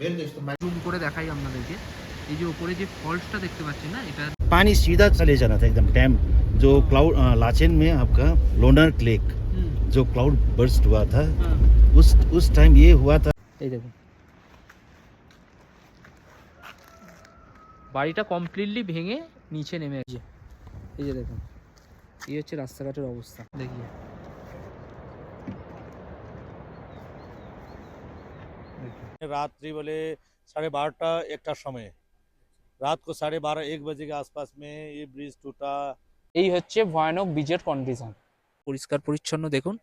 मेरे देश तो मैं জুম করে দেখাই আপনাদেরকে এই যে উপরে যে ফলসটা দেখতে পাচ্ছেন না এটা पानी सीधा चले जाना था एकदम डैम जो क्लाउड अ, लाचेन में आपका लोनर लेक जो क्लाउड बर्स्ट हुआ था उस उस टाइम ये हुआ था এই দেখুন বাড়িটা কমপ্লিটলি ভেঙে নিচে নেমে আছে এই যে দেখুন এই হচ্ছে রাস্তাঘাটের অবস্থা দেখিয়ে रात्रि बोले साढ़े बारह एक का समय रात को साढ़े बारह एक बजे के आसपास में ये ब्रिज टूटा এই হচ্ছে ভয়ানক বীজের কন্ডিশন পরিষ্কার পরিচ্ছন্ন দেখুন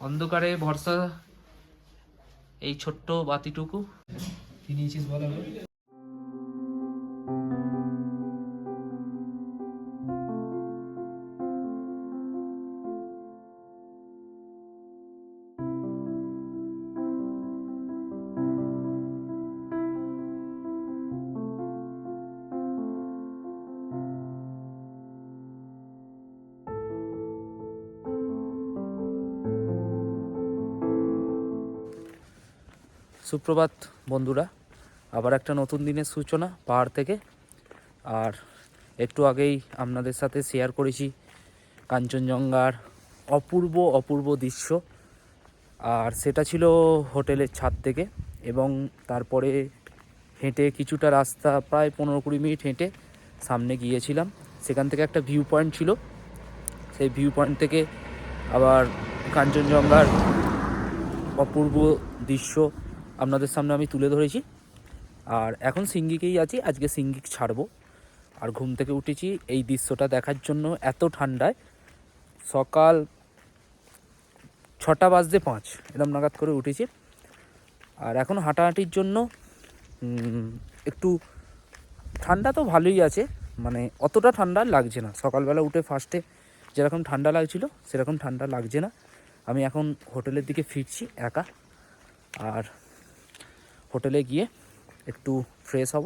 অন্ধকারে ভরসা এই ছোট্ট বাতিটুকু কি নিয়েছিস বল সুপ্রভাত, বন্ধুরা। আবার একটা নতুন দিনের সূচনা পাহাড় থেকে। আর একটু আগেই আপনাদের সাথে শেয়ার করেছি কাঞ্চনজঙ্ঘার অপূর্ব অপূর্ব দৃশ্য। আর সেটা ছিল হোটেলের ছাদ থেকে এবং তারপরে হেঁটে কিছুটা রাস্তা, প্রায় পনেরো কুড়ি মিনিট হেঁটে সামনে গিয়েছিলাম। সেখান থেকে একটা ভিউ পয়েন্ট ছিল। সেই ভিউ পয়েন্ট থেকে আবার কাঞ্চনজঙ্ঘার অপূর্ব দৃশ্য আপনাদের সামনে আমি তুলে ধরেছি। আর এখন সিঙ্গিকেই আছি, আজকে সিঙ্গিক ছাড়বো। আর ঘুম থেকে উঠেছি এই দৃশ্যটা দেখার জন্য এত ঠান্ডায়। সকাল ছটা বাজতে পাঁচ, এরম নাগাদ করে উঠেছি। আর এখন হাঁটাহাঁটির জন্য একটু ঠান্ডা তো ভালোই আছে মানে অতটা ঠান্ডা লাগছে না। সকালবেলা উঠে ফার্স্টে যেরকম ঠান্ডা লাগছিল, সেরকম ঠান্ডা লাগছে না। আমি এখন হোটেলের দিকে ফিরছি একা। আর হোটেলে গিয়ে একটু ফ্রেশ হব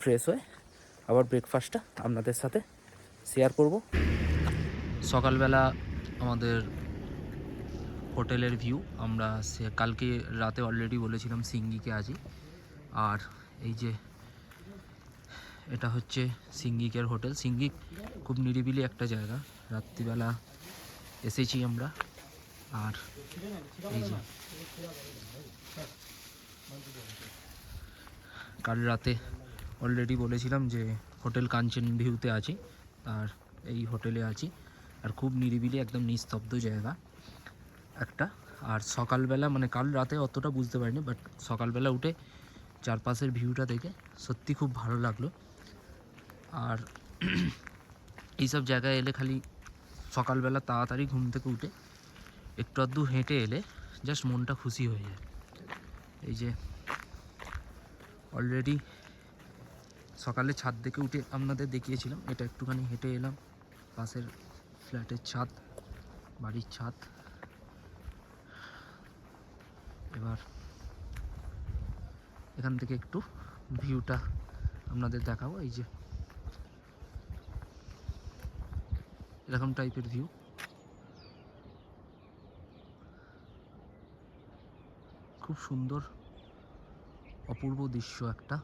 ফ্রেশ হয়ে আবার ব্রেকফাস্টটা আপনাদের সাথে শেয়ার করব। সকালবেলা আমাদের হোটেলের ভিউ আমরা সে কালকে রাতে অলরেডি বলেছিলাম সিঙ্গিকে আছি আর এই যে এটা হচ্ছে সিঙ্গিকের হোটেল। সিঙ্গিক খুব নিরিবিলি একটা জায়গা। রাত্রিবেলা এসেছি আমরা। আর এই যে কাল রাতে অলরেডি বলেছিলাম যে হোটেল কাঞ্চন ভিউতে আছি, আর এই হোটেলে আছি। আর খুব নিরিবিলি, একদম নিস্তব্ধ জায়গা একটা। আর সকালবেলা মানে কাল রাতে অতটা বুঝতে পারিনি বাট সকালবেলা উঠে চারপাশের ভিউটা দেখে সত্যি খুব ভালো লাগল। আর এইসব জায়গায় এলে খালি সকালবেলা তাড়াতাড়ি ঘুম থেকে উঠে একটু আধটু হেঁটে এলে জাস্ট মনটা খুশি হয়ে যায়। এই যে অলরেডি সকালে ছাদ থেকে উঠে আপনাদের দেখিয়েছিলাম। এটা একটুখানি হেঁটে এলাম। পাশের ফ্ল্যাটের ছাদ, বাড়ির ছাদ। এবার এখান থেকে একটু ভিউটা আপনাদের দেখাবো। এই যে এরকম টাইপের ভিউ খুব সুন্দর, অপূর্ব দৃশ্য একটা।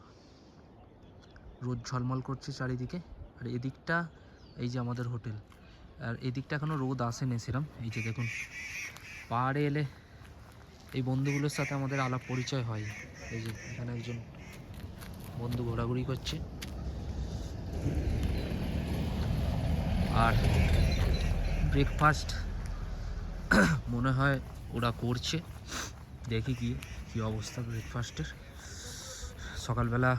রোদ ঝলমল করছে চারিদিকে। আর এদিকটা এই যে আমাদের হোটেল। আর এদিকটা এখনও রোদ আসেনি সেরম। এই যে দেখুন, পাহাড়ে এলে এই বন্ধুগুলোর সাথে আমাদের আলাপ পরিচয় হয়। এই যে এখানে একজন বন্ধু ঘোরাঘুরি করছে। আর ব্রেকফাস্ট মনে হয় ওরা করছে। দেখি কি কি অবস্থা ব্রেকফাস্টের সকালবেলা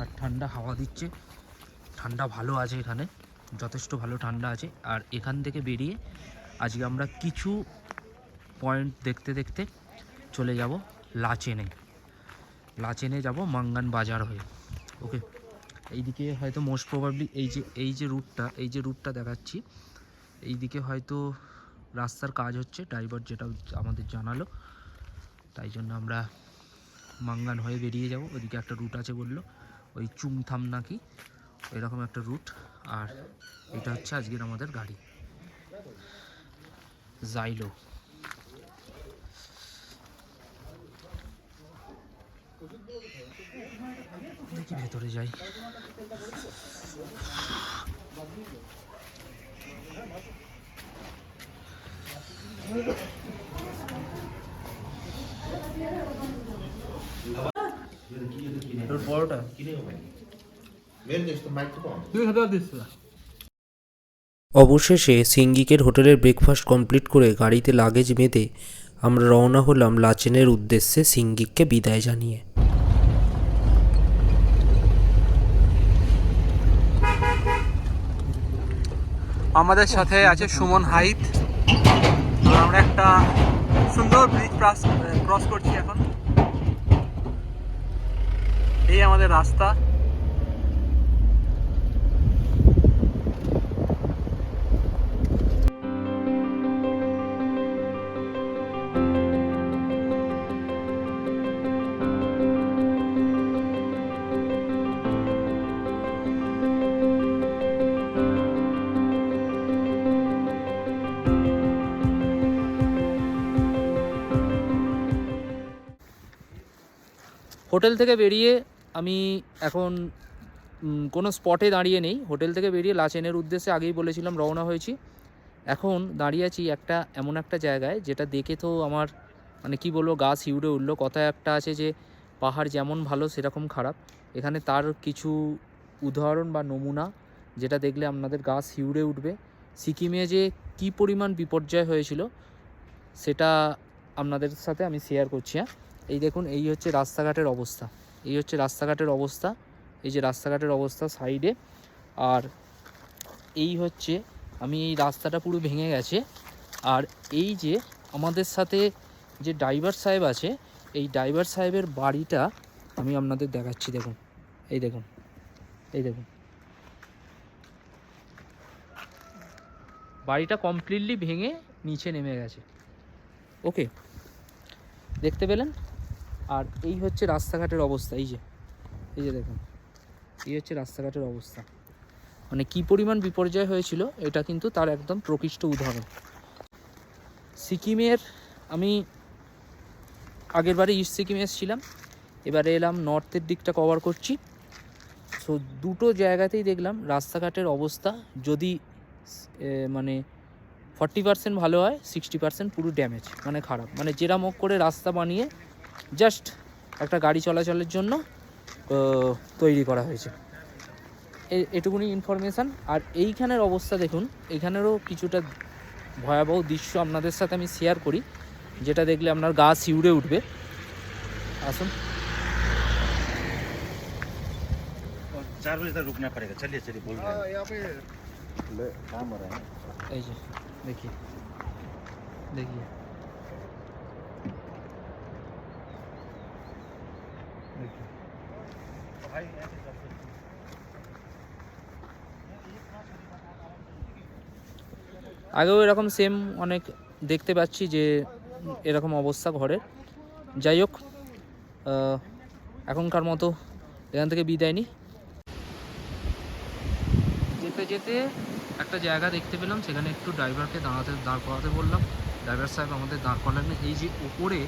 আর ঠান্ডা হাওয়া দিচ্ছে। ঠান্ডা ভালো আছে এখানে, যথেষ্ট ভালো ঠান্ডা আছে। আর এখান থেকে বেরিয়ে আজকে আমরা কিছু পয়েন্ট দেখতে দেখতে চলে যাব লাচেনে। লাচেনে যাব মাঙ্গান বাজার হয়ে। ওকে এইদিকে হয়তো মোস্ট প্রবাবলি এই যে এই যে রুটটা এই যে রুটটা দেখাচ্ছি। এইদিকে হয়তো রাস্তার কাজ হচ্ছে ড্রাইভার যেটা আমাদের জানালো। তাই জন্য আমরা মাঙ্গান হয়ে বেরিয়ে যাব। ওদিকে একটা রুট আছে বলল, ওই চুমথাম নাকি? এরকম একটা রুট আর এটা হচ্ছে আজকের আমাদের গাড়ি। জাইলো দেখি ভেতরে যাই? Thank বড়টা? অবশেষে সিঙ্গিকের হোটেলের ব্রেকফাস্ট কমপ্লিট করে গাড়িতে লাগেজ বেঁধে আমরা রওনা হলাম লাচেনের উদ্দেশ্যে সিঙ্গিককে বিদায় জানিয়ে। আমাদের সাথে আছে সুমন হাইত। আমরা একটা সুন্দর ব্রিজ ক্রস করছি এখন। এই আমাদের রাস্তা। হোটেল থেকে বেরিয়ে আমি এখন কোনো স্পটে দাঁড়িয়ে নেই। হোটেল থেকে বেরিয়ে লাচেনের উদ্দেশ্যে আগেই বলেছিলাম রওনা হয়েছি। এখন দাঁড়িয়ে আছি একটা, এমন একটা জায়গায় যেটা দেখে তো আমার মানে কি বলব, গা শিউড়ে উঠল। কথা একটা আছে যে, পাহাড় যেমন ভালো, সেরকম খারাপ। এখানে তার কিছু উদাহরণ বা নমুনা যেটা দেখলে আপনাদের গা শিউড়ে উঠবে। সিকিমে যে কী পরিমাণ বিপর্যয় হয়েছিল, সেটা আপনাদের সাথে আমি শেয়ার করছি হ্যাঁ? এই দেখুন, এই হচ্ছে রাস্তাঘাটের অবস্থা। এই হচ্ছে রাস্তাঘাটের অবস্থা। এই যে রাস্তাঘাটের অবস্থা সাইডে। আর এই হচ্ছে, আমি এই রাস্তাটা পুরো ভেঙে গেছে। আর এই যে আমাদের সাথে যে ড্রাইভার সাহেব আছে, এই ড্রাইভার সাহেবের বাড়িটা আমি আপনাদের দেখাচ্ছি, দেখুন। এই দেখুন এই দেখুন। বাড়িটা কমপ্লিটলি ভেঙে নিচে নেমে গেছে। ওকে দেখতে পেলেন? আর এই হচ্ছে রাস্তাঘাটের অবস্থা, এই যে এই যে দেখুন, এই হচ্ছে রাস্তাঘাটের অবস্থা। মানে কি পরিমাণ বিপর্যয় হয়েছিল, এটা কিন্তু তার একদম প্রকৃষ্ট উদাহরণ। সিকিমের, আমি আগের বারে ইস্ট সিকিমে এসেছিলাম, এবারে এলাম নর্থের দিকটা কভার করছি। সো দুটো জায়গাতেই দেখলাম রাস্তাঘাটের অবস্থা, যদি মানে ফর্টি পার্সেন্ট ভালো হয় সিক্সটি পার্সেন্ট পুরো ড্যামেজ মানে খারাপ। মানে যেরাম হোক করে রাস্তা বানিয়ে জাস্ট একটা গাড়ি চলাচলের জন্য তৈরি করা হয়েছে। এটুকুনি ইনফরমেশান আর এইখানের অবস্থা দেখুন এখানেরও কিছুটা ভয়াবহ দৃশ্য আপনাদের সাথে আমি শেয়ার করি যেটা দেখলে আপনার গা শিউড়ে উঠবে। আসুন। चार बजे আগেও এরকম সেম অনেক দেখতে পাচ্ছি যে এরকম অবস্থা ঘরের যাই হোক এখনকার মতো এখান থেকে বিদায় নিই। যেতে যেতে একটা জায়গা দেখতে পেলাম, সেখানে একটু ড্রাইভারকে দাঁড়াতে, দাঁড় করাতে বললাম। ড্রাইভার সাহেব আমাদের দাঁড় করালেন এই যে ওপরে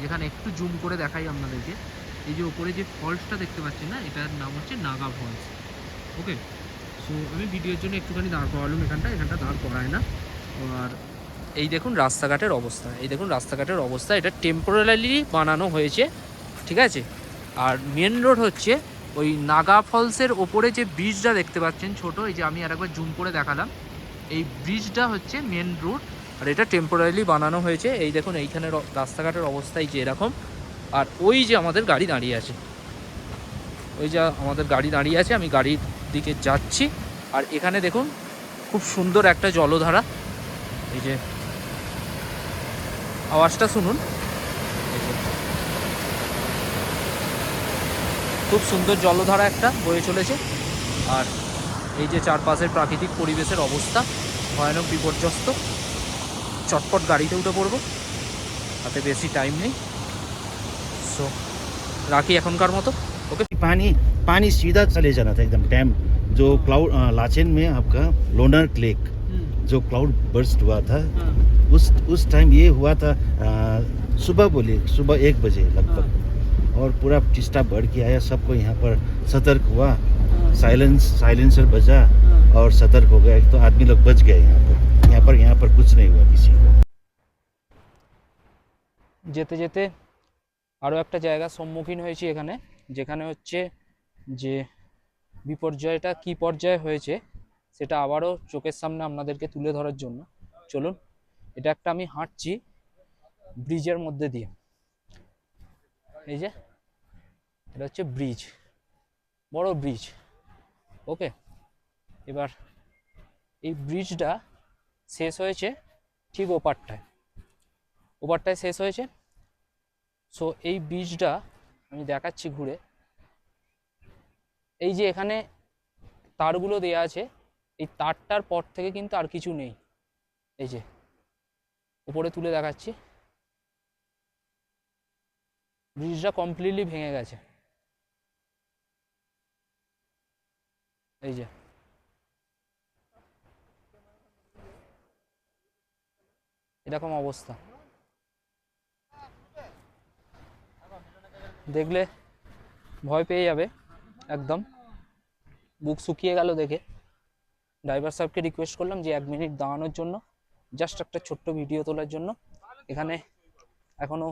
যেখানে একটু জুম করে দেখাই আপনাদেরকে। এই যে ওপরে যে ফলসটা দেখতে পাচ্ছেন না, এটার নাম হচ্ছে নাগা ফলস ওকে সো আমি ভিডিওর জন্য একটুখানি দাঁড় করালাম এখানটা এখানটা দাঁড় করায় না। আর এই দেখুন রাস্তাঘাটের অবস্থা, এই দেখুন রাস্তাঘাটের অবস্থা, এটা টেম্পোরারি বানানো হয়েছে, ঠিক আছে? আর মেন রোড হচ্ছে ওই নাগা ফলসের ওপরে যে ব্রিজটা দেখতে পাচ্ছেন, ছোট, এই যে আমি আরেকবার জুম করে দেখালাম। এই ব্রিজটা হচ্ছে মেন রোড আর এটা টেম্পোরারি বানানো হয়েছে। এই দেখুন, এইখানের রাস্তাঘাটের অবস্থাই যে এরকম। আর ওই যে আমাদের গাড়ি দাঁড়িয়ে আছে। ওই যে আমাদের গাড়ি দাঁড়িয়ে আছে, আমি গাড়ির দিকে যাচ্ছি। আর এখানে দেখুন, খুব সুন্দর একটা জলধারা। এই যে, আওয়াজটা শুনুন। খুব সুন্দর জলধারা একটা বয়ে চলেছে। আর এই যে চারপাশের প্রাকৃতিক পরিবেশের অবস্থা, ভয়ানক বিপর্যস্ত। চটপট গাড়িতে উঠে পড়ব। হাতে বেশি টাইম নেই। सो राखी एखनकार मत ओके पानी पानी सीधा चले जाना था एकदम डैम जो क्लाउड लाचेन में आपका लोनर क्लेक जो क्लाउड बर्स्ट हुआ था उस उस टाइम ये हुआ था सुबह बोले सुबह एक बजे लगभग। और पूरा चिस्टा बढ़ के आया सबको यहाँ पर सतर्क हुआ। साइलेंस साइलेंसर बजा और सतर्क हो गया। तो आदमी लोग बच गए यहाँ पर। यहाँ पर यहाँ पर कुछ नहीं हुआ किसी को। जेते जेते আরও একটা জায়গার সম্মুখীন হয়েছি এখানে, যেখানে হচ্ছে যে বিপর্যয়টা কী পর্যায়ে হয়েছে সেটা আবারও চোখের সামনে আপনাদেরকে তুলে ধরার জন্য। চলুন, এটা একটা আমি হাঁটছি ব্রিজের মধ্যে দিয়ে। এই যে, এটা হচ্ছে ব্রিজ, বড় ব্রিজ। ওকে, এবার এই ব্রিজটা শেষ হয়েছে ঠিক ওপারটায়। ওপারটায় শেষ হয়েছে? সো এই ব্রিজটা আমি দেখাচ্ছি ঘুরে। এই যে এখানে তারগুলো দেয়া আছে, এই তারটার পর থেকে কিন্তু আর কিছু নেই। এই যে, উপরে তুলে দেখাচ্ছি। ব্রিজটা কমপ্লিটলি ভেঙে গেছে। এই যে। এরকম অবস্থা। দেখলে ভয় পেয়ে যাবে, একদম। বুক শুকিয়ে গেল দেখে। ড্রাইভার সাহেবকে রিকোয়েস্ট করলাম যে এক মিনিট দাঁড়ানোর জন্য জাস্ট একটা ছোট্ট ভিডিও তোলার জন্য। এখানে এখনও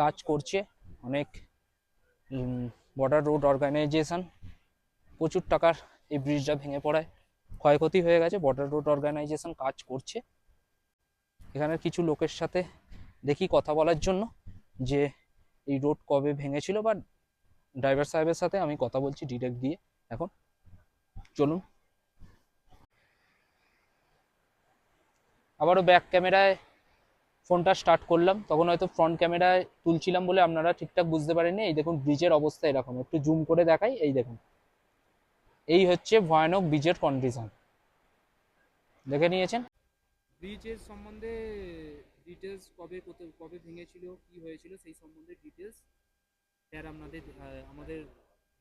কাজ করছে, অনেক বর্ডার রোড অর্গানাইজেশন প্রচুর টাকার এই ব্রিজটা ভেঙে পড়ায়। ক্ষয়ক্ষতি হয়ে গেছে বর্ডার রোড অর্গানাইজেশন কাজ করছে। এখানের কিছু লোকের সাথে দেখি কথা বলার জন্য যে এই রোড কবে ভেঙেছিল বা ড্রাইভার সাহেবের সাথে আমি কথা বলছি ডিরেক্ট দিয়ে এখন চলুন। আবারও ব্যাক ক্যামেরায় ফোনটা স্টার্ট করলাম। তখন হয়তো ফ্রন্ট ক্যামেরায় তুলছিলাম বলে আপনারা ঠিকঠাক বুঝতে পারেননি। এই দেখুন ব্রিজের অবস্থা এরকম। একটু জুম করে দেখাই। এই দেখুন। এই হচ্ছে ভয়ানক ব্রিজের কন্ডিশন দেখে নিয়েছেন? ব্রিজের সম্বন্ধে ডিটেলস কবে কোথায় কবে ভেঙেছিল কি হয়েছিল সেই সম্বন্ধে ডিটেলস স্যার আপনাদের আহ, আমাদের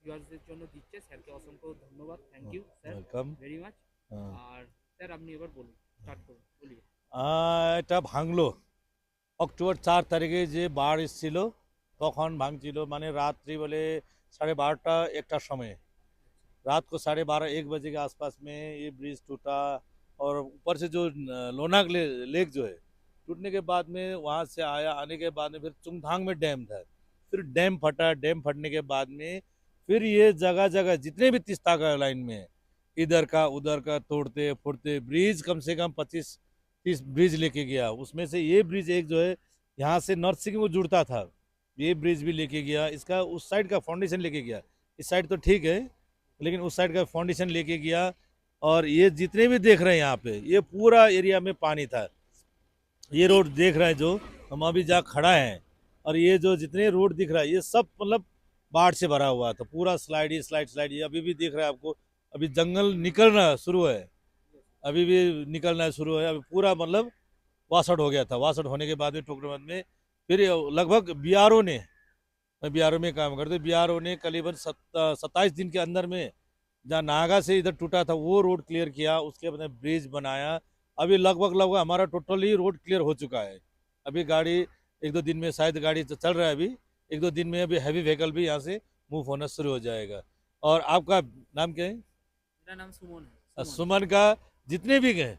ভিউয়ার্সদের জন্য দিচ্ছে স্যারকে অসংখ্য ধন্যবাদ thank you sir welcome very much R sir আপনি এবার বলুন স্টার্ট করুন বলিয়ে এটা ভাঙলো অক্টোবর চার তারিখে যে বাড় এসেছিল তখন ভাঙছিল মানে রাত্রি বলে साढ़े बारह एकटा समय रात को साढ़े बारह एक बजे के आसपास में ये ब्रिज टूटा और ऊपर से जो न- लोनाक ले, लेक जो है टूटने के बाद में वहाँ से आया आने के बाद में फिर चुंगथांग में डैम था। फिर डैम फटा डैम फटने के बाद में फिर ये जगह जगह जितने भी तिस्ता का लाइन में है, इधर का उधर का तोड़ते फोड़ते ब्रिज कम से कम पच्चीस तीस ब्रिज लेके गया। उसमें से ये ब्रिज एक जो है यहाँ से नॉर्थ सिक्किम को जुड़ता था। ये ब्रिज भी लेके गया। इसका उस साइड का फाउंडेशन लेके गया। इस साइड तो ठीक है लेकिन उस साइड का फाउंडेशन लेके गया और ये जितने भी देख रहे हैं यहाँ पे ये पूरा एरिया में पानी था। ये रोड देख रहे हैं जो, हम अभी जहाँ खड़ा है, और ये जो जितने रोड दिख रहा है, ये सब मतलब बाढ़ से भरा हुआ था पूरा स्लाइड ही स्लाइड स्लाइड ये अभी भी दिख रहा है आपको, अभी जंगल निकलना शुरू है, अभी भी निकलना शुरू है, अभी पूरा मतलब वासठ हो गया था वासठ होने के बाद में टोकरमंद में, फिर लगभग बी ने, मैं बी में काम करते बी आर ने करीबन सत्ताईस दिन के अंदर में जहाँ नागा से इधर टूटा था, वो रोड क्लियर किया, उसके बाद ब्रिज बनाया अभी लगभग लगभग हमारा टोटली रोड क्लियर हो चुका है। अभी गाड़ी एक दो दिन में शायद गाड़ी चल रहा है अभी। एक दो दिन में अभी हैवी व्हीकल भी यहाँ से मूव होना शुरू हो जाएगा। और आपका नाम क्या है? मेरा नाम सुमन है। सुमन। का जितने भी गए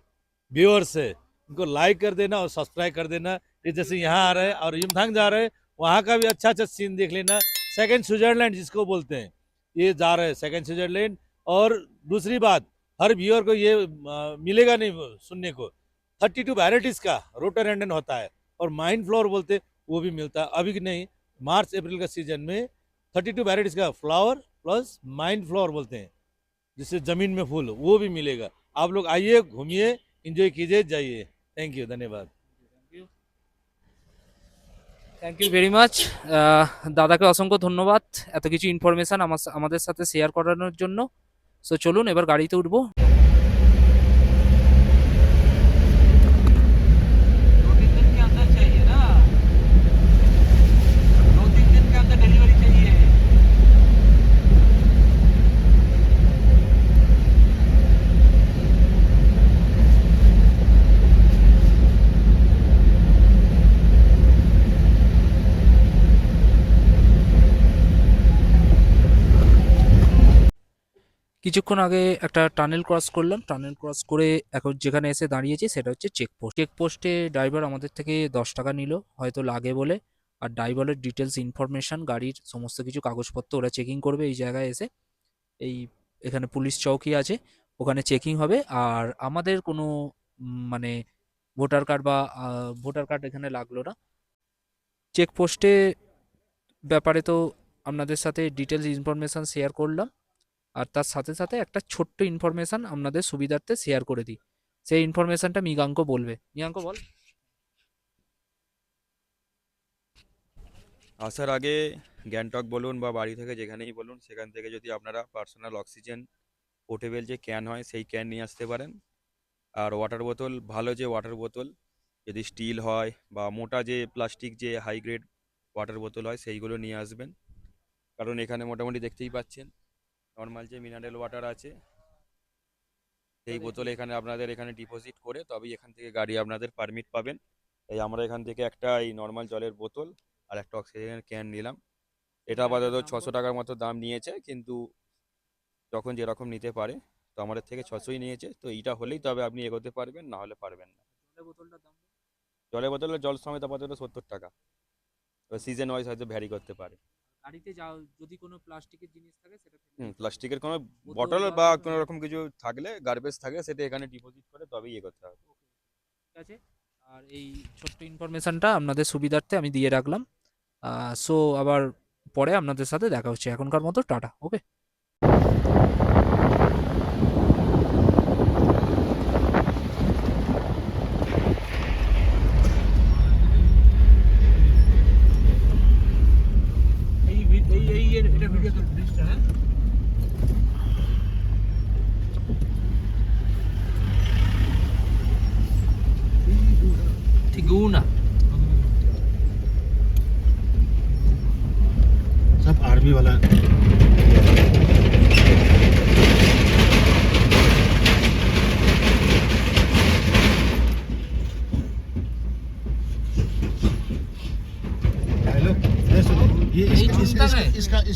व्यूअर्स है उनको लाइक कर देना और सब्सक्राइब कर देना। ये जैसे यहाँ आ रहे हैं और युमथांग जा रहे हैं वहाँ का भी अच्छा अच्छा सीन देख लेना। सेकेंड स्विट्जरलैंड जिसको बोलते हैं ये जा रहे हैं सेकेंड स्विट्जरलैंड और दूसरी बात हर व्यूअर को ये आ, मिलेगा नहीं सुनने को थर्टी टू वैराइटीज का रोटोरेंडन होता है और माइंड फ्लोर बोलते हैं, वो भी मिलता है अभी नहीं मार्च अप्रैल का सीजन में थर्टी टू वैराइटीज का फ्लावर प्लस माइंड फ्लावर बोलते हैं जिससे जमीन में फूल वो भी मिलेगा आप लोग आइए घूमिए एंजॉय कीजिए जाइए थैंक यू धन्यवाद থ্যাংক ইউ ভেরি মাচ দাদাকে অসংখ্য ধন্যবাদ এত কিছু ইনফরমেশন আমার আমাদের সাথে শেয়ার করানোর জন্য সো চলুন এবার গাড়িতে উঠবো। কিছুক্ষণ আগে একটা টানেল ক্রস করলাম। টানেল ক্রস করে এখন যেখানে এসে দাঁড়িয়েছি সেটা হচ্ছে চেকপোস্ট চেকপোস্টে ড্রাইভার আমাদের থেকে দশ টাকা নিল, হয়তো লাগে বলে। আর ড্রাইভারের ডিটেলস ইনফরমেশন গাড়ির সমস্ত কিছু, কাগজপত্র ওরা চেকিং করবে এই জায়গায় এসে। এই এখানে পুলিশ চৌকি আছে, ওখানে চেকিং হবে। আর আমাদের কোনো মানে ভোটার কার্ড বা ভোটার কার্ড এখানে লাগল না। চেকপোস্টে ব্যাপারে তো আপনাদের সাথে ডিটেলস ইনফরমেশান শেয়ার করলাম। আর তার সাথে সাথে একটা ছোট্ট ইনফরমেশান আপনাদের সুবিধার্থে শেয়ার করে দিই। সেই ইনফরমেশানটা মৃগাঙ্ক বলবে। মৃগাঙ্ক বল। আসার আগে গ্যাংটক বলুন বা বাড়ি থেকে যেখানেই বলুন, সেখান থেকে যদি আপনারা পার্সোনাল অক্সিজেন পোর্টেবল যে ক্যান হয়, সেই ক্যান নিয়ে আসতে পারেন। আর ওয়াটার বোতল ভালো যে ওয়াটার বোতল যদি স্টিল হয় বা মোটা যে প্লাস্টিক যে হাই গ্রেড ওয়াটার বোতল হয়, সেইগুলো নিয়ে আসবেন। কারণ এখানে মোটামুটি দেখতেই পাচ্ছেন নর্মাল যে মিনারেল ওয়াটার আছে সেই বোতল এখানে আপনাদের এখানে ডিপোজিট করে তবেই এখান থেকে গাড়ি আপনাদের পারমিট পাবেন। তাই আমরা এখান থেকে একটা এই নর্মাল জলের বোতল আর একটা অক্সিজেনের ক্যান নিলাম। এটা আপাতত ছশো টাকার মতো দাম নিয়েছে কিন্তু যখন যেরকম নিতে পারে তো আমাদের থেকে ছশোই নিয়েছে তো এইটা হলেই তবে আপনি এগোতে পারবেন না হলে পারবেন না। জলের বোতলের জল সমেত আপাতত সত্তর টাকা। সিজন ওয়াইজ হয়তো ভ্যারি করতে পারে। গাড়িতে যাও যদি কোনো প্লাস্টিকের জিনিস থাকে সেটা হুম প্লাস্টিকের কোনো বোতল বটল বা কোনো রকম কিছু থাকলে গার্বেজ থাকে সেটা এখানে ডিপোজিট করে তবেই ইয়ে করতে হবে ঠিক আছে। আর এই ছোট্ট ইনফরমেশনটা আপনাদের সুবিধার্থে আমি দিয়ে রাখলাম। সো আবার পরে আপনাদের সাথে দেখা হচ্ছে। এখনকার মতো টাটা ওকে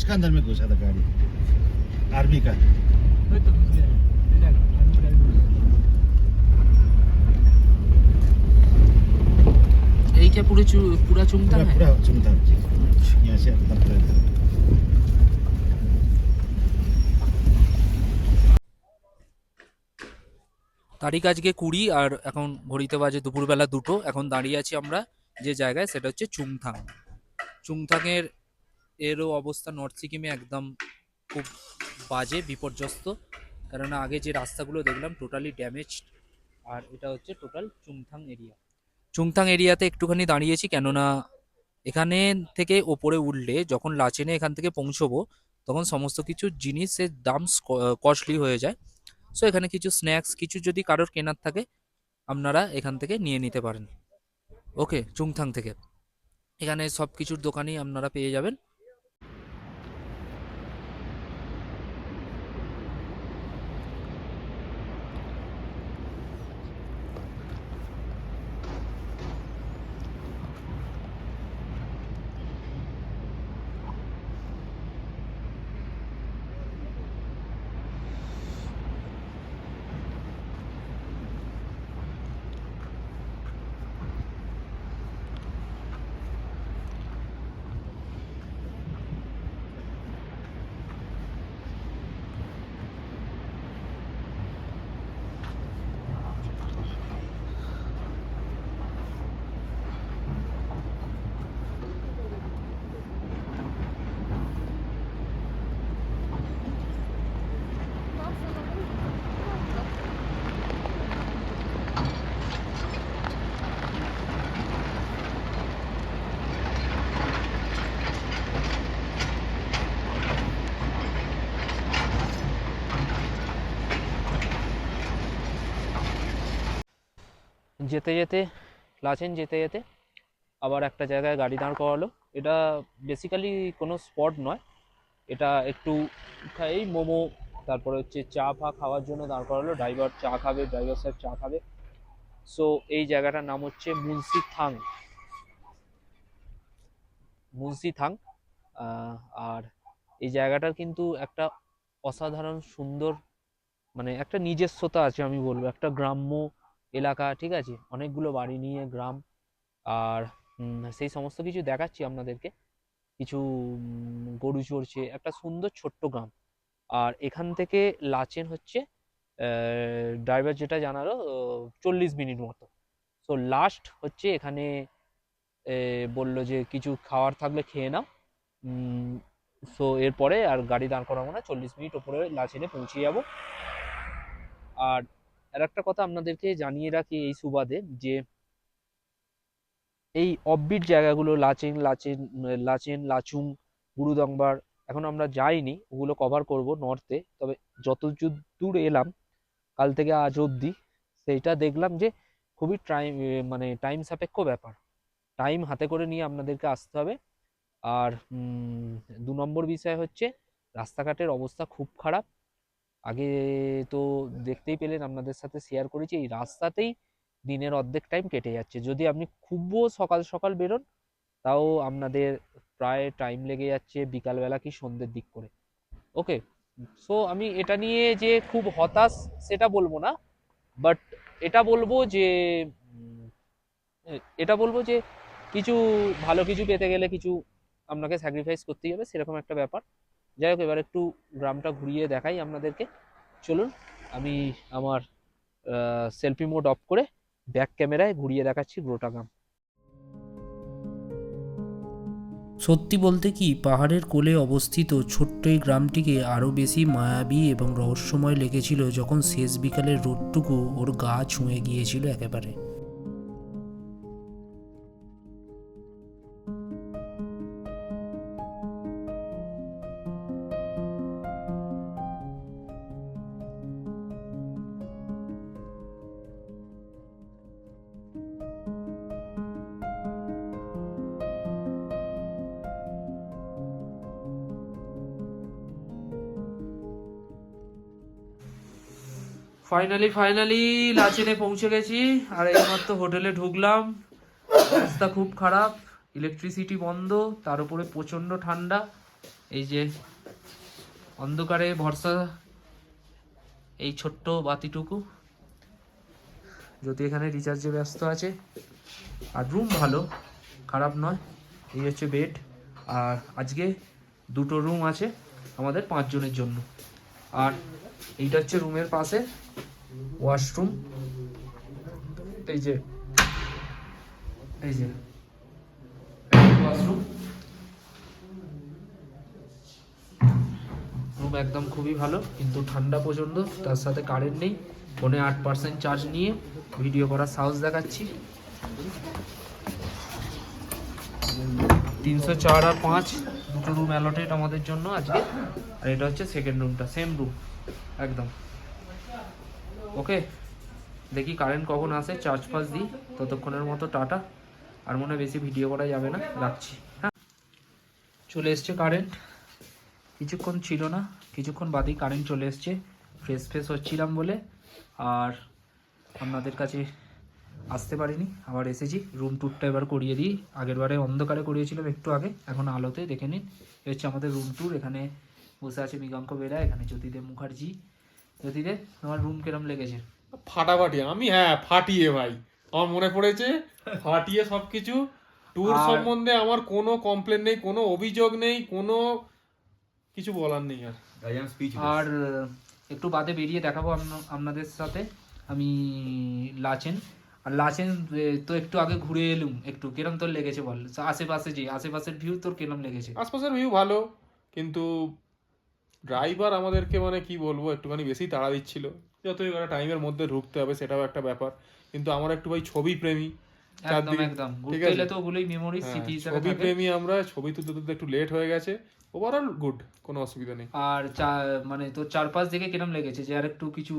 है? इसका इसका अंदर में घुसा था गाड़ी आर्मी का ওই তো বুঝলে এই দেখো, আমি গাড়ি ঢুকে গেছে। এই क्या पूरे चु, पूरा चुमता पूरा है पूरा चुनता यहाँ से अंदर कर তারিখ আজকে কুড়ি আর এখন ঘড়িতে বাজে দুপুরবেলা দুটো এখন দাঁড়িয়ে আছি আমরা যে জায়গায় সেটা হচ্ছে চুংথাং চুংথাংয়ের এরও অবস্থা নর্থ সিকিমে একদম খুব বাজে, বিপর্যস্ত। কেননা আগে যে রাস্তাগুলো দেখলাম টোটালি ড্যামেজড আর এটা হচ্ছে টোটাল চুংথাং এরিয়া চুংথাং এরিয়াতে একটুখানি দাঁড়িয়েছি, কেননা এখানে থেকে ওপরে উঠলে যখন লাচেনে এখান থেকে পৌঁছবো, তখন সমস্ত কিছু জিনিসের দাম কস্টলি হয়ে যায়। সো এখানে কিছু স্ন্যাক্স কিছু যদি কারোর কেনার থাকে, আপনারা এখান থেকে নিয়ে নিতে পারেন। ওকে চুংথাং থেকে। এখানে সব কিছুর দোকানই আপনারা পেয়ে যাবেন। যেতে যেতে, লাচেন যেতে যেতে আবার একটা জায়গায় গাড়ি দাঁড় করালো। এটা বেসিক্যালি কোনো স্পট নয়। এটা একটু এই মোমো, তারপরে হচ্ছে চা ফা খাওয়ার জন্য দাঁড় করালো। ড্রাইভার চা খাবে ড্রাইভার সাহেব চা খাবে। সো এই জায়গাটার নাম হচ্ছে মুন্সি থাং মুন্সি থাং আর এই জায়গাটার কিন্তু একটা অসাধারণ সুন্দর মানে একটা নিজস্বতা আছে আমি বলব। একটা গ্রাম্য এলাকা, ঠিক আছে? অনেকগুলো বাড়ি নিয়ে, গ্রাম, আর সেই সমস্ত কিছু দেখাচ্ছি আপনাদেরকে। কিছু গরু চড়ছে, একটা সুন্দর ছোট্ট গ্রাম। আর এখান থেকে লাচেন হচ্ছে ড্রাইভার যেটা জানালো চল্লিশ মিনিট মতো। সো লাস্ট হচ্ছে এখানে বলল যে কিছু খাওয়ার থাকলে খেয়ে নাও। সো এরপরে আর গাড়ি দাঁড় করাবো না, চল্লিশ মিনিট ওপরে লাচেনে পৌঁছে যাব। আর আর একটা কথা আপনাদেরকে জানিয়ে রাখি এই সুবাদে যে এই অফবিট জায়গাগুলো লাচেন লাচেন লাচেন, লাচুং, গুরুদংবার, এখন আমরা যাইনি, ওগুলো কভার করব নর্থে তবে যত দূর এলাম, কাল থেকে আজ অবধি সেইটা দেখলাম যে খুবই টাইম মানে টাইম সাপেক্ষ ব্যাপার। টাইম হাতে করে নিয়ে আপনাদেরকে আসতে হবে। আর দু নম্বর বিষয় হচ্ছে, রাস্তাঘাটের অবস্থা খুব খারাপ। আগে তো দেখতেই পেলেন, আপনাদের সাথে শেয়ার করেছি, এই রাস্তাতেই দিনের অর্ধেক টাইম কেটে যাচ্ছে। যদি আপনি খুবও সকাল সকাল বেরোন, তাও আপনাদের প্রায় টাইম লেগে যাচ্ছে বিকালবেলা কি সন্ধ্যের দিক করে। ওকে সো আমি এটা নিয়ে যে খুব হতাশ সেটা বলব না বাট এটা বলব যে এটা বলব যে কিছু ভালো কিছু পেতে গেলে কিছু আপনাকে স্যাক্রিফাইস করতেই হবে, সেরকম একটা ব্যাপার। যাই হোক, এবার একটু গ্রামটা ঘুরিয়ে দেখাই আপনাদেরকে। চলুন, আমি আমার সেলফি মোড অফ করে ব্যাক ক্যামেরায় ঘুরিয়ে দেখাচ্ছি গ্রোটা গ্রাম। সত্যি বলতে কি, পাহাড়ের কোলে অবস্থিত ছোট্ট এই গ্রামটিকে আরও বেশি মায়াবী এবং রহস্যময় লেগেছিল যখন শেষ বিকালের রোদটুকু ওর গা ছুঁয়ে গিয়েছিল একেবারে। ফাইনালি ফাইনালি লাচেনে পৌঁছে গেছি। আর এইমাত্র হোটেলে ঢুকলাম। রাস্তা খুব খারাপ ইলেকট্রিসিটি বন্ধ, তার উপরে প্রচণ্ড ঠান্ডা। এই যে অন্ধকারে ভরসা, এই ছোট্ট বাতিটুকু। যদি এখানে রিচার্জে ব্যস্ত আছে। আর রুম ভালো, খারাপ নয়। এই হচ্ছে বেড আর আজকে দুটো রুম আছে আমাদের পাঁচজনের জন্য। আর এইটা হচ্ছে রুমের পাশে ওয়াশরুম এই যে এই যে ওয়াশরুম রুম একদম খুবই ভালো, কিন্তু ঠান্ডা পর্যন্ত তার সাথে কারেন্ট নেই। ফোনে আট পার্সেন্ট চার্জ নিয়ে ভিডিও করার সাহস দেখাচ্ছি। তিনশো চার আর পাঁচ, দুটো রুম অ্যালটেড আমাদের জন্য আজকে। আর এটা হচ্ছে সেকেন্ড রুমটা সেম রুম একদম। ওকে দেখি কারেন্ট কখন আসে চার্জ ফার্জ দিই, ততক্ষণের মতো টাটা। আর মনে বেশি ভিডিও করা যাবে না, রাখছি। হ্যাঁ। চলে এসছে কারেন্ট কিছুক্ষণ ছিল না, কিছুক্ষণ বাদেই কারেন্ট চলে এসছে। ফ্রেশ ফ্রেশ হচ্ছিলাম বলে, আর আপনাদের কাছে আসতে পারিনি। আবার এসেছি রুম ট্যুরটা এবার করিয়ে দিই। আগের বারে অন্ধকারে করিয়েছিলাম একটু আগে, এখন আলোতে দেখে নিন। এ হচ্ছে আমাদের রুম ট্যুর এখানে বসে আছে মৃগাঙ্ক বেরা এখানে জ্যোতিদেব মুখার্জি। জ্যোতিদেব তোমার রুম কিরম লেগেছে? ফাটাফাটি আমি হ্যাঁ ফাটিয়ে ভাই। আমার মনে পড়েছে ফাটিয়ে সবকিছু। ট্যুর সম্বন্ধে আমার কোনো কমপ্লেন নেই কোনো অভিযোগ নেই কোনো কিছু বলার নেই আর। আর একটু বাদে বেরিয়ে দেখাবো আপনা- আপনাদের সাথে। আমি লাচেন। আর লাচেন তো একটু আগে ঘুরে এলুম। একটু কিরম তোর লেগেছে বল? আশেপাশে যে আশেপাশের ভিউ তোর কিরম লেগেছে? আশপাশের ভিউ ভালো কিন্তু ড্রাইভার আমাদেরকে মানে কি বলব একটুখানি বেশি তাড়া দিচ্ছিল। যতই ওরা টাইমের মধ্যে ঢুকতে হবে সেটাও একটা ব্যাপার। কিন্তু আমার একটু ভাই ছবি প্রেমী। একদম একদম। ঠিক আছে? তো ওগুলোই মেমোরি হ্যাঁ, স্মৃতি হিসাবে ছবি প্রেমী আমরা ছবি তুলতে তুলতে একটু লেট হয়ে গেছে। ওভারঅল গুড কোনো অসুবিধা নেই। আর মানে তোর চারপাশ দেখে কিরম লেগেছে? যে আর একটু কিছু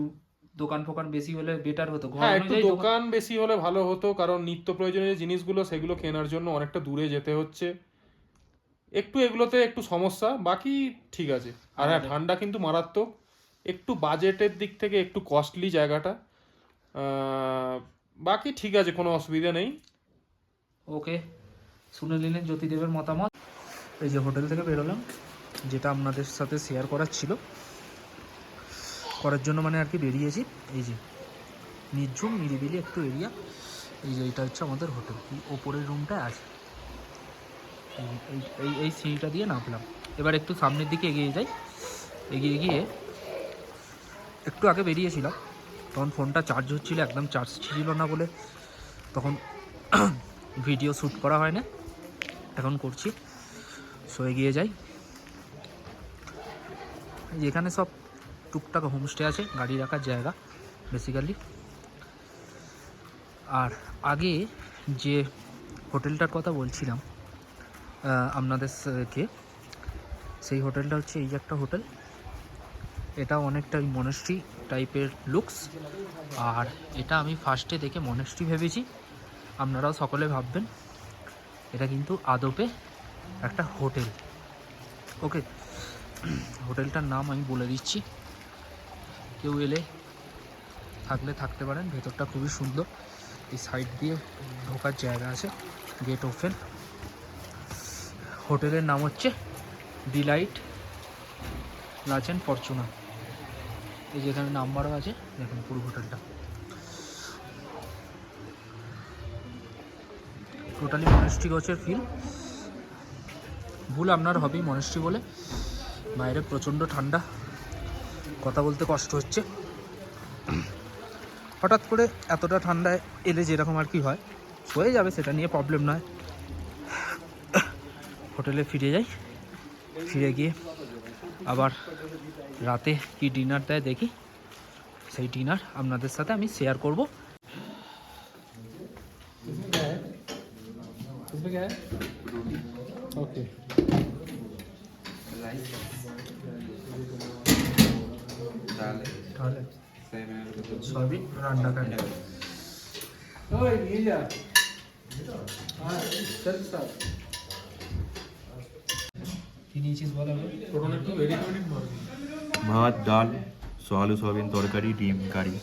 দোকান ফোকান বেশি হলে বেটার হতো। হ্যাঁ একটু দোকান বেশি হলে ভালো হতো। কারণ নিত্য প্রয়োজনীয় জিনিসগুলো সেগুলো কেনার জন্য অনেকটা দূরে যেতে হচ্ছে। একটু এগুলোতে একটু সমস্যা বাকি ঠিক আছে। আর হ্যাঁ ঠান্ডা কিন্তু মারাত্মক। একটু বাজেটের দিক থেকে একটু কস্টলি জায়গাটা। বাকি ঠিক আছে কোনো অসুবিধা নেই। ওকে শুনে নিলেন জ্যোতিদেবের মতামত। এই যে হোটেল থেকে বেরোলাম যেটা আপনাদের সাথে শেয়ার করার ছিল। করার জন্য মানে আর কি বেরিয়েছি। এই যে নির্ঝুম নিরিবিলি একটু এরিয়া এই যে এটা হচ্ছে আমাদের হোটেল। ওপরের রুমটা আছে। এই, এই- সিঁড়িটা দিয়ে নামলাম। এবার একটু সামনের দিকে এগিয়ে যাই। এগিয়ে গিয়ে একটু আগে বেরিয়েছিলাম। তখন ফোনটা চার্জ হচ্ছিল, একদম চার্জ ছিল না বলে। তখন ভিডিও শ্যুট করা হয় না এখন করছি। সো এগিয়ে যাই। এখানে সব টুকটাক হোমস্টে আছে, গাড়ি রাখার জায়গা বেসিক্যালি আর আগে যে হোটেলটার কথা বলছিলাম আপনাদেরকে সেই হোটেলটা হচ্ছে এই একটা হোটেল। এটা অনেকটা মনেস্ট্রি টাইপের লুকস। আর এটা আমি ফার্স্টে দেখে মনেস্ট্রি ভেবেছি। আপনারাও সকলে ভাববেন, এটা কিন্তু আদপে একটা হোটেল। ওকে, হোটেলটার নাম আমি বলে দিচ্ছি। কেউ এলে থাকলে থাকতে পারেন, ভেতরটা খুবই সুন্দর। এই সাইড দিয়ে ঢোকার জায়গা আছে গেট ওপেন হোটেলের নাম হচ্ছে ডিলাইট লাচ অ্যান্ড ফরচুনা। এই যেখানে নাম্বারও আছে, দেখুন পুরো হোটেলটা। টোটালি মনেস্ট্রি গছের ফিল ভুল আপনার হবেই মনেস্ট্রি বলে। বাইরে প্রচণ্ড ঠান্ডা। কথা বলতে কষ্ট হচ্ছে। হঠাৎ করে এতটা ঠান্ডায় এলে যেরকম আর কি হয়, হয়ে যাবে, সেটা নিয়ে প্রবলেম নয়। হোটেলে ফিরে যাই। ফিরে গিয়ে আবার রাতে কি ডিনার দেয় দেখি। সেই ডিনার আপনাদের সাথে আমি শেয়ার করব। ওকে সবই রান্না করে। ভাত ডাল আলু সয়াবিন তরকারি ডিম কারি।